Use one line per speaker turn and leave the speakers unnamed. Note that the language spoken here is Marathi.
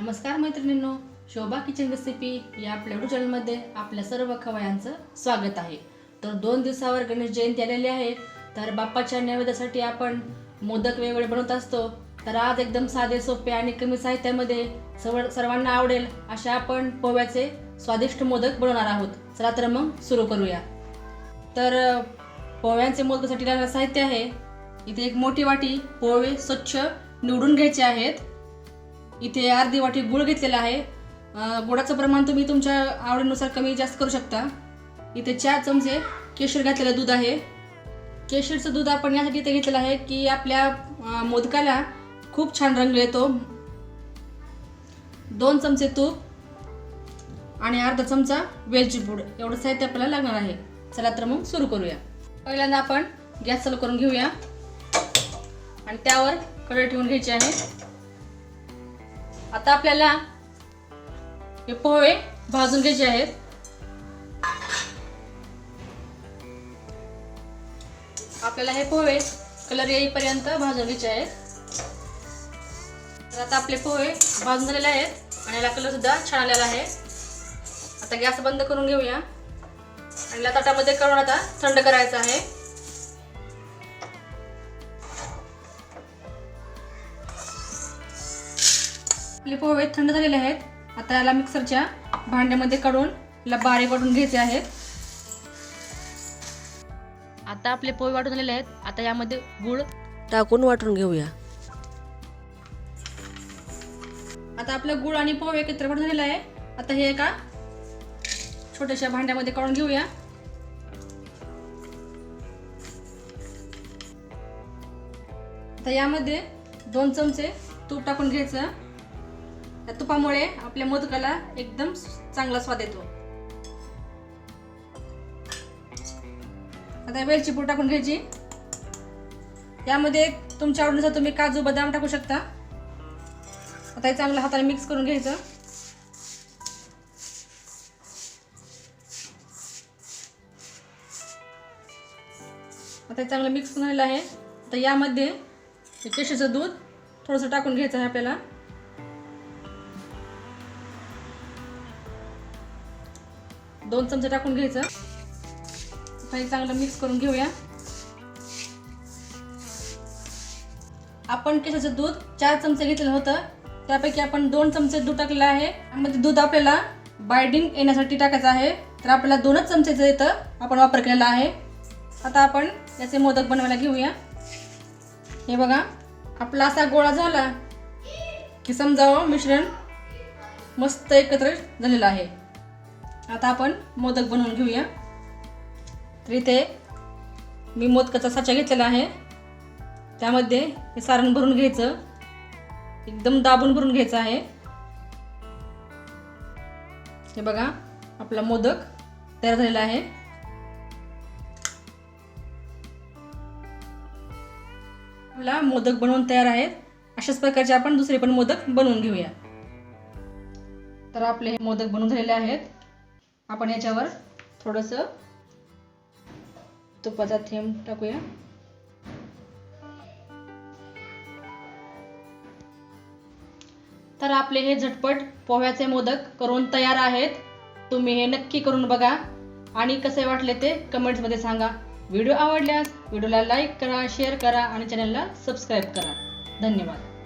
नमस्कार मैत्रिणींनो शोभा किचन रेसिपी या आपल्या युट्यूब चॅनलमध्ये आपल्या सर्व खवयांचं स्वागत आहे. तर दोन दिवसावर गणेश जयंती आलेली आहे. तर बाप्पाच्या नैवेद्यासाठी आपण मोदक वेगवेगळे बनवत असतो. तर आज एकदम साधे सोपे आणि कमी साहित्यामध्ये सर्व सर्वांना आवडेल अशा आपण पोह्याचे स्वादिष्ट मोदक बनवणार आहोत. चला तर मग सुरू करूया. तर पोव्यांचे पोह्यांचे मोदकासाठी लागणारं साहित्य आहे. इथे एक मोठी वाटी पोहे स्वच्छ निवडून घ्यायचे आहेत. इथे अर्धी वाटी गुळ घेतलेला आहे. गुळाचं प्रमाण तुम्ही तुमच्या आवडीनुसार कमी जास्त करू शकता. इथे चार चमचे केशर घातलेलं दूध आहे. केशरचं दूध आपण यासाठी इथे घेतलेलं आहे की आपल्या मोदकाला खूप छान रंग येतो. दोन चमचे तूप आणि अर्धा चमचा वेलची पूड. एवढं साहित्य आपल्याला लागणार आहे. चला तर मग सुरू करूया. पहिल्यांदा आपण गॅस चालू करून घेऊया. आणि त्यावर कढई ठेवून घ्यायची आहे. आता आपल्याला हे पोहे भाजून घ्यायचे आहेत. आपल्याला हे पोहे कलर येईपर्यंत भाजून घ्यायचे आहेत. तर आता आपले पोहे भाजून झालेले आहेत आणि याला कलर सुद्धा छान आलेला आहे. आता गॅस बंद करून घेऊया. आणि या ताटामध्ये करून आता थंड करायचं आहे. आपले पोहे थंड झालेले आहेत. आता याला मिक्सरच्या भांड्यामध्ये काढून याला बारीक वाटून घ्यायचे आहेत. आता आपले पोहे वाटून झालेले आहेत. आता यामध्ये गुळ
टाकून वाटून घेऊया.
आता आपलं गुळ आणि पोहे एकत्र वाटून झालेलं आहे. आता हे एका छोट्याशा भांड्यामध्ये काढून घेऊया. आता यामध्ये दोन चमचे तूप टाकून घ्यायचं. त्या तुपामुळे आपल्या मोदकाला एकदम चांगला स्वाद येतो. आता वेलची पूड टाकून घ्यायची. यामध्ये तुमच्या आवडीनुसार तुम्ही काजू बदाम टाकू शकता. आता हे चांगलं हाताने मिक्स करून घ्यायचं. आता हे चांगलं मिक्स झालेलं आहे. तर यामध्ये केशीचं दूध थोडंसं टाकून घ्यायचं आहे आपल्याला. दोन चमचे टाकून घ्यायचं. आता चांगलं मिक्स करून घेऊया. आपण केसाचं दूध चार चमचे घेतलेलं होतं. त्यापैकी आपण दोन चमचे दूध टाकलेलं आहे. म्हणजे दूध आपल्याला बायडिंग येण्यासाठी टाकायचं आहे. तर आपल्याला दोनच चमचेचं इथं आपण वापर केलेला आहे. आता आपण याचे मोदक बनवायला घेऊया. हे बघा आपला असा गोळा झाला की समजावं मिश्रण मस्त एकत्र झालेलं आहे. आता आपण मोदक बनवून घेऊया. तर इथे मी मोदकाचा साचा घेतलेला आहे. त्यामध्ये हे सारण भरून घ्यायचं. एकदम दाबून भरून घ्यायचं आहे. हे बघा आपला मोदक तयार झालेला आहे. आपला मोदक बनवून तयार आहेत. अशाच प्रकारचे आपण दुसरे पण मोदक बनवून घेऊया. तर आपले हे मोदक बनवून झालेले आहेत. आपण याच्यावर थोडंसं तुपाचा थेंब टाकूया. तर आपले हे झटपट पोह्याचे मोदक करून तयार आहेत. तुम्ही हे नक्की करून बघा. आणि कसे वाटले ते कमेंट्समध्ये सांगा. व्हिडिओ आवडल्यास व्हिडिओला लाईक करा शेअर करा आणि चॅनलला सबस्क्राईब करा. धन्यवाद.